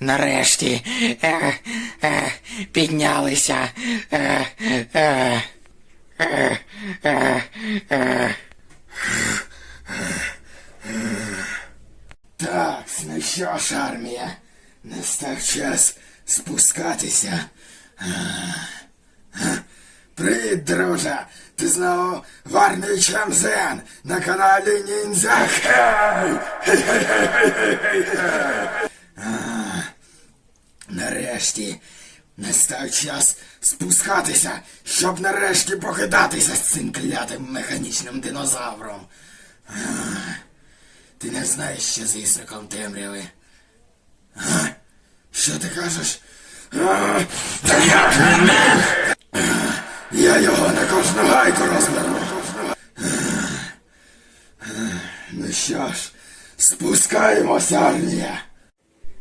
Нарешті е, е, піднялися. Е. Так, ну що ж, армія, настав час спускатися. Привіт, друже! Ти знову в армії Чамзен на каналі Ніндзя. Хей! Нарешті настав час спускатися, щоб нарешті покидатися з цим клятим механічним динозавром. Ти не знаєш, що з ісриком темряви. Що ти кажеш? А? Я його на кожну гайку розберу. Ну що ж, спускаємося, армія.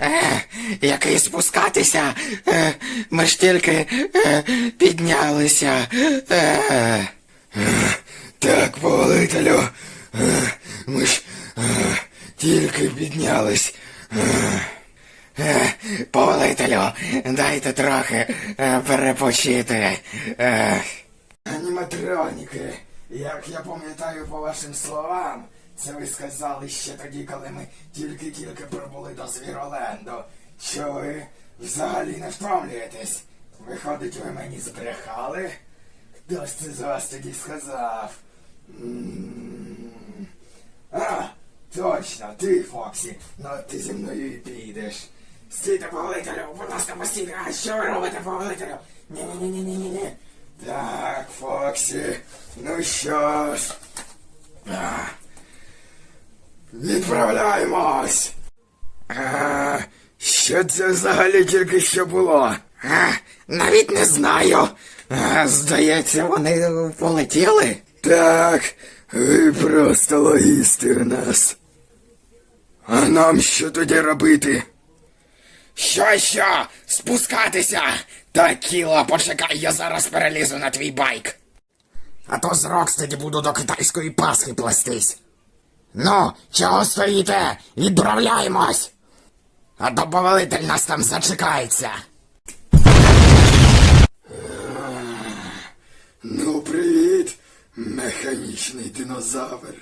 Е, який спускатися? Е, ми ж тільки е, піднялися. Е, е, так, повелителю. Е, ми ж е, тільки піднялись. Е, повелителю, дайте трохи е, перепочити. Аніматроніки, як я пам'ятаю по вашим словам, це ви сказали ще тоді, коли ми тільки-тільки прибули до Звіроленду, що ви взагалі не втомлюєтесь. Виходить, ви мені збрехали? Хтось це з вас тоді сказав? А, точно, ти, Фоксі, ну ти зі мною і підеш. Стійте, повелителю, будь ласка, постійте, а що ви робите, повелителю? Ні-ні-ні-ні-ні-ні. Так, Фоксі, ну що ж. Відправляємось. А, що це взагалі тільки що було? А, навіть не знаю. А, здається, вони полетіли. Так, ви просто логісти у нас. А нам що тоді робити? Що, що? Спускатися? Та кіла, почекай, я зараз перелізу на твій байк. А то з Рокстеді буду до китайської Пасхи плестись. Ну, чого стоїте? Відправляємось. А то повелитель нас там зачекається. Ну, привіт, механічний динозавр.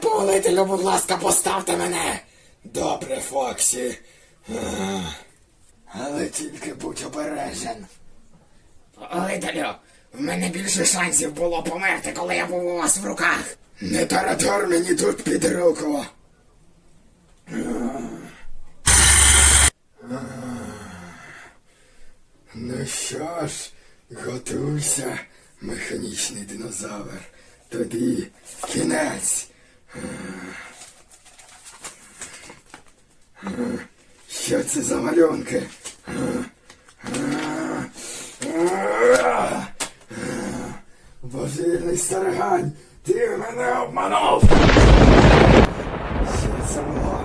Повелителю, будь ласка, поставте мене. Добре, Фоксі. Але тільки будь обережен. Повелителю, в мене більше шансів було померти, коли я був у вас в руках. Не таратор мені тут під руку. Ну що ж, готуйся, механічний динозавр. Тоді кінець. Що це за малюнки? Божирний старгань, ти мене обманув. Що це було?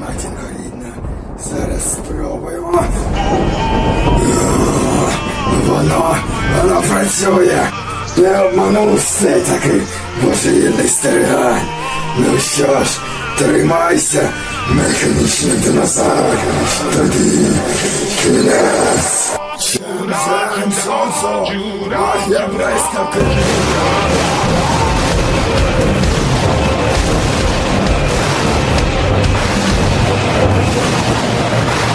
Матінко рідна, зараз спробуємо. Воно, воно працює. Не обманув все таки божевільний старгань. Ну що ж, тримайся, механічний динозавр. Тоді кінець. Чим зелень сонцо, блискавки. I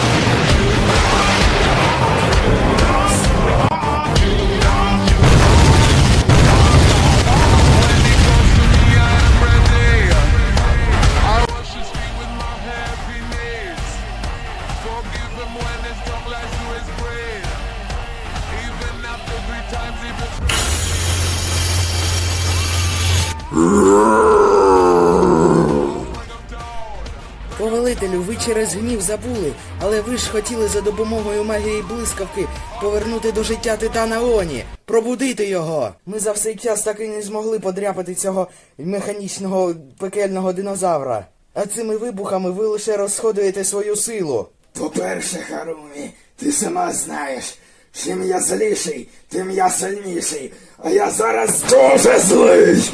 Повелителю, ви через гнів забули, але ви ж хотіли за допомогою магії блискавки повернути до життя Титана Оні, пробудити його. Ми за всей час так і не змогли подряпати цього механічного пекельного динозавра. А цими вибухами ви лише розходуєте свою силу. По-перше, Харумі, ти сама знаєш, Чим я зліший, тим я сильніший. А я зараз дуже злий.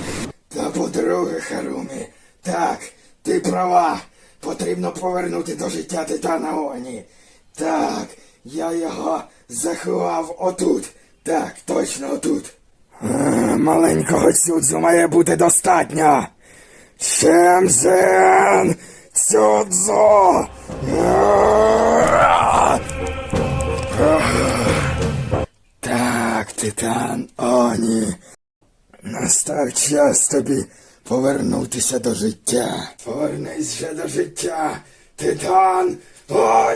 Та по-друге, Харумі, так, ти права. Потрібно повернути до життя Титана Оні. Так, я його заховав отут. Так, точно отут. Е, Маленького цюдзу має бути достатньо. Шемзен Цюдзу! Так, Титан Оні. Настав час тобі повернутися до життя. Повернись же до життя, Титан! А,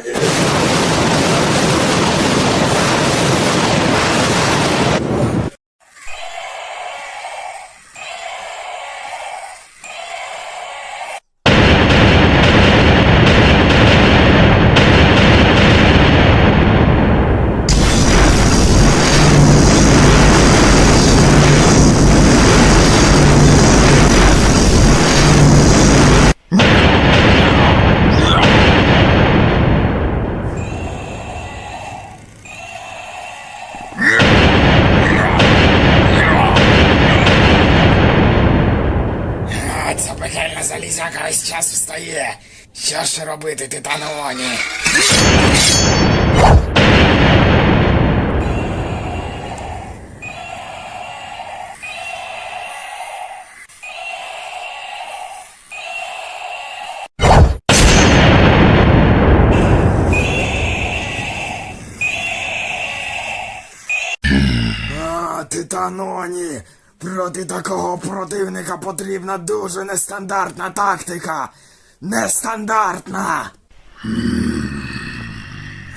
весь час встає. Що ж робити, Титаноні? А, Титаноні! Проти такого противника потрібна дуже нестандартна тактика. Нестандартна.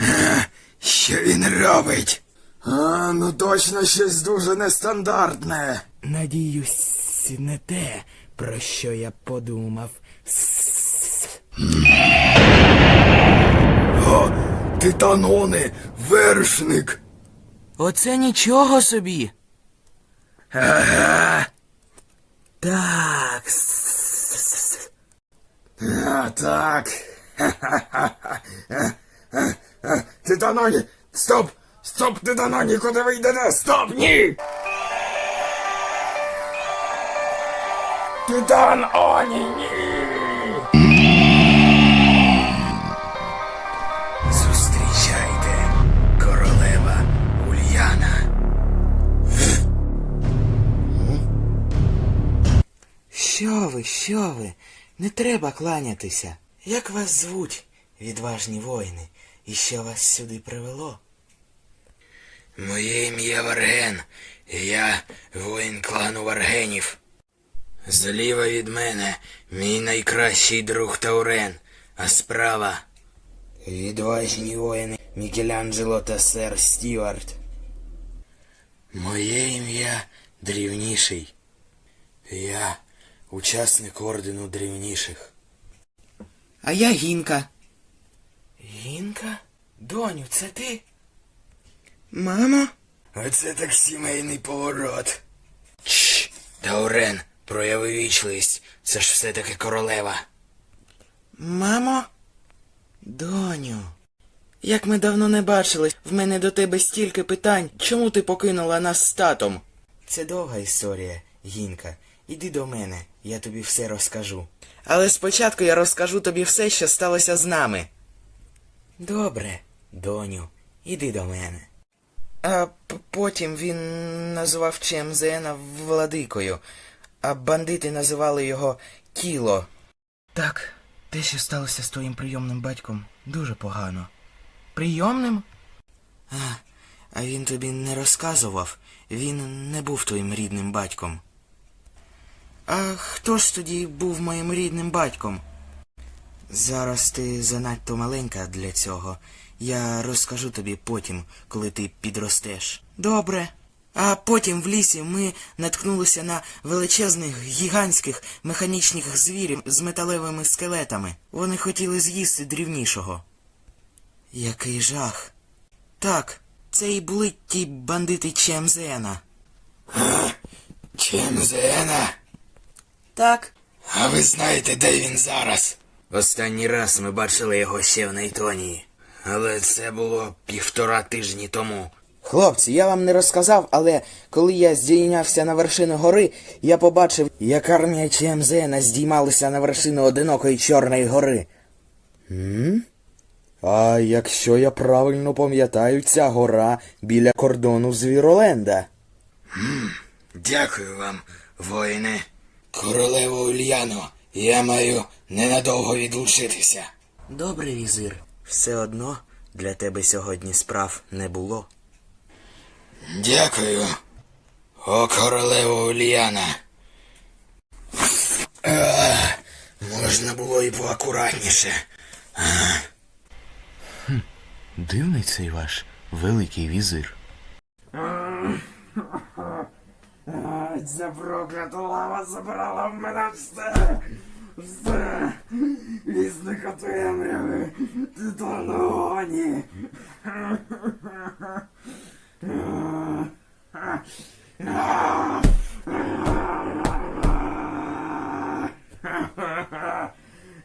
Е, Що він робить? А, ну точно щось дуже нестандартне. Надіюсь, не те, про що я подумав. О, Титанони, вершник. Оце нічого собі. Так. Так. Е, Титаноні! Стоп! Стоп, Титаноні, куди ви йдете? Стоп, ні! Титан Оні, ні! Що ви, що ви? Не треба кланятися. Як вас звуть, відважні воїни, і що вас сюди привело? Моє ім'я Варген, і я воїн клану Варгенів. Зліва від мене мій найкращий друг Таурен, а справа відважні воїни Мікеланджело та сер Стюарт. Моє ім'я дрівніший. Я учасник ордену дрівніших. А я Гінка. Гінка? Доню, це ти? Мамо? Оце так сімейний поворот. Чш, Таурен, прояви вічливість. Це ж все-таки королева. Мамо? Доню. Як ми давно не бачились, в мене до тебе стільки питань. Чому ти покинула нас з татом? Це довга історія, Гінка. Іди до мене, я тобі все розкажу. Але спочатку я розкажу тобі все, що сталося з нами. Добре, доню, іди до мене. А потім він назвав Чемзена владикою, а бандити називали його Кіло. Так, те, що сталося з твоїм прийомним батьком, дуже погано. Прийомним? А, а він тобі не розказував. Він не був твоїм рідним батьком. А хто ж тоді був моїм рідним батьком? Зараз ти занадто маленька для цього. Я розкажу тобі потім, коли ти підростеш. Добре. А потім в лісі ми наткнулися на величезних гігантських механічних звірів з металевими скелетами. Вони хотіли з'їсти дрівнішого. Який жах. Так, це і були ті бандити Чемзена. Чемзена? Так. А ви знаєте, де він зараз? Останній раз ми бачили його ще в Нейтонії. Але це було півтора тижні тому. Хлопці, я вам не розказав, але коли я здійнявся на вершину гори, я побачив, як армія ЧМЗ наздіймалася на вершину одинокої Чорної гори. М? А якщо я правильно пам'ятаю, ця гора біля кордону Звіроленда. Дякую вам, воїни. Королево Ульяно, я маю ненадовго відлучитися. Добре, візир. Все одно для тебе сьогодні справ не було. Дякую. О, королево Ульяна. Ех, можна було і поакуратніше. Дивний цей ваш великий візир. Ця проклята лава забрала в мене все. Все. Вісника темряви. Титаноні.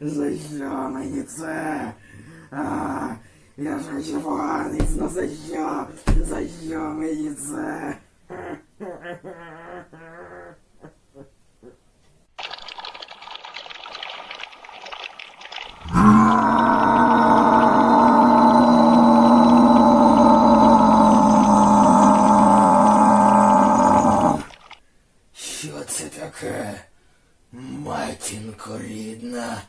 За що мені це? А, я ж хочу поганець, ну за що? За що мені це? Що це таке? Матінко рідна?